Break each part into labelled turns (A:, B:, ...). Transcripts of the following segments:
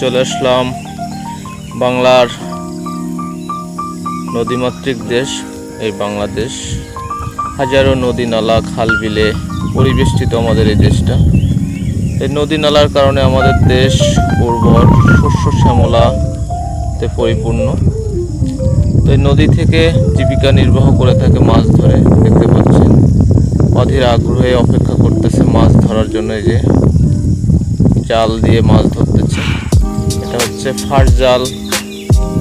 A: চলে আসলাম বাংলার নদীমাতৃক দেশ, এই বাংলাদেশ। হাজারো নদী নালা, খাল বিলে পরিবেষ্টিত আমাদের এই দেশটা। এই নদী নালার কারণে আমাদের দেশ উর্বর, শস্য শ্যামলাতে পরিপূর্ণ। তো এই নদী থেকে জীবিকা নির্বাহ করে থাকে মাছ ধরে, দেখতে পাচ্ছেন। অধীর আগ্রহে অপেক্ষা করতেছে মাছ ধরার জন্য এই যে জাল দিয়ে মাছ ধরতেছে। এটা হচ্ছে ফার জাল,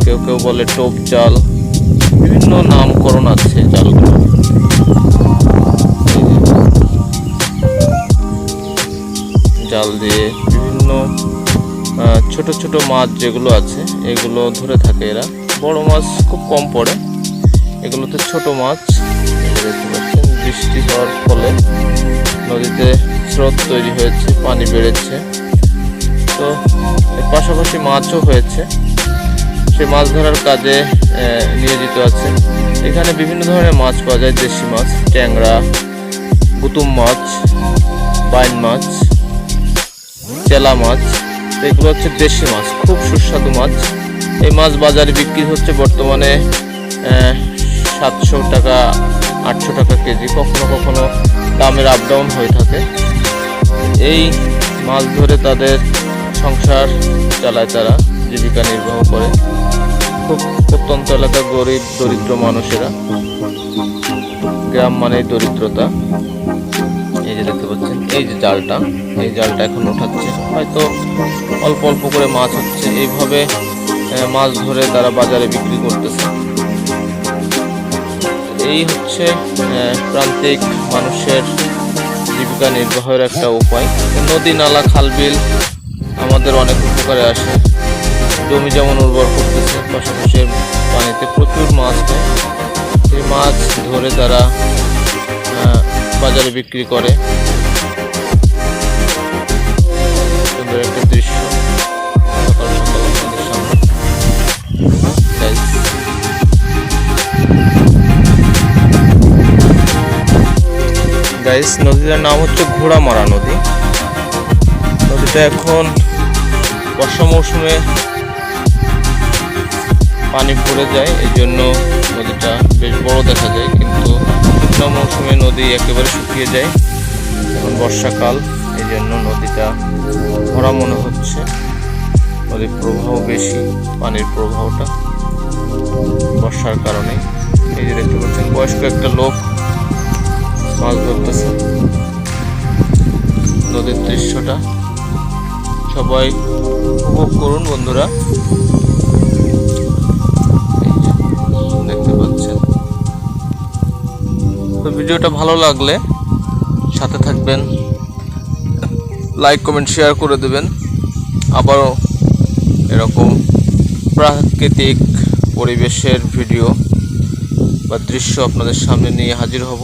A: কেউ কেউ বলে টোপ জাল। বিভিন্ন নামকরণ আছে জালগুলো জাল দিয়ে বিভিন্ন ছোট ছোট মাছ যেগুলো আছে, এগুলো ধরে থাকে এরা। বড় মাছ খুব কম পড়ে। এগুলোতে ছোট মাছ বৃষ্টি হওয়ার ফলে নদীতে স্রোত তৈরি হয়েছে, পানি বেড়েছে। তো এর পাশাপাশি মাছও হয়েছে। সে মাছ ধরার কাজে নিয়োজিত আছে। এখানে বিভিন্ন ধরনের মাছ পাওয়া যায়, দেশি মাছ, ট্যাংরা গুতুম মাছ, বাইন মাছ, চেলা মাছ। এগুলো হচ্ছে দেশি মাছ, খুব সুস্বাদু মাছ। এই মাছ বাজারে বিক্রি হচ্ছে বর্তমানে সাতশো টাকা, আটশো টাকা কেজি। কখনো কখনো দামের আপ ডাউন হয়ে থাকে। এই মাছ ধরে তাদের সংসার চালায় তারা, জীবিকা নির্বাহ করে। খুব প্রত্যন্ত এলাকার গরিব, দরিদ্র মানুষেরা। গ্রাম মানে দরিদ্রতা। এই যে দেখতে পাচ্ছেন, এই যে জালটা, এই জালটা এখন ওঠাচ্ছে। হয়তো অল্প অল্প করে মাছ হচ্ছে। এইভাবে মাছ ধরে তারা বাজারে বিক্রি করতেছে। এই হচ্ছে প্রান্তিক মানুষের জীবিকা নির্বাহের একটা উপায়। নদী, নালা, খাল, বিল আমাদের অনেক উপকারে আসে। জমি যেমন উর্বর করতেছে, পাশাপাশি পানিতে প্রচুর মাছ হয়। এই মাছ ধরে তারা বাজারে বিক্রি করে। একটা দৃশ্য। নদীটার নাম হচ্ছে ঘোড়ামারা নদী। নদীটা এখন বর্ষা মৌসুমে পানি পড়ে যায়, এই জন্য নদীটা বেশ বড় দেখা যায়, কিন্তু অন্য মৌসুমে নদী একেবারে শুকিয়ে যায়। এখন বর্ষাকাল, এই জন্য নদীটা ভরা মনে হচ্ছে। নদীর প্রবাহ বেশি, পানির প্রবাহটা বর্ষার কারণে। এই যে দেখতে পাচ্ছেন, বয়স্ক একটা লোক মাছ ধরতেছে। নদীর দৃশ্যটা সবাই উপভোগ করুন, বন্ধুরা। দেখতে পাচ্ছেন। তো ভিডিওটা ভালো লাগলে সাথে থাকবেন, লাইক, কমেন্ট, শেয়ার করে দেবেন। আবারও এরকম প্রাকৃতিক পরিবেশের ভিডিও বা দৃশ্য আপনাদের সামনে নিয়ে হাজির হব।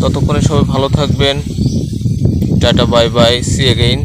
A: ততক্ষণে সবাই ভালো থাকবেন। Tata, bye bye see again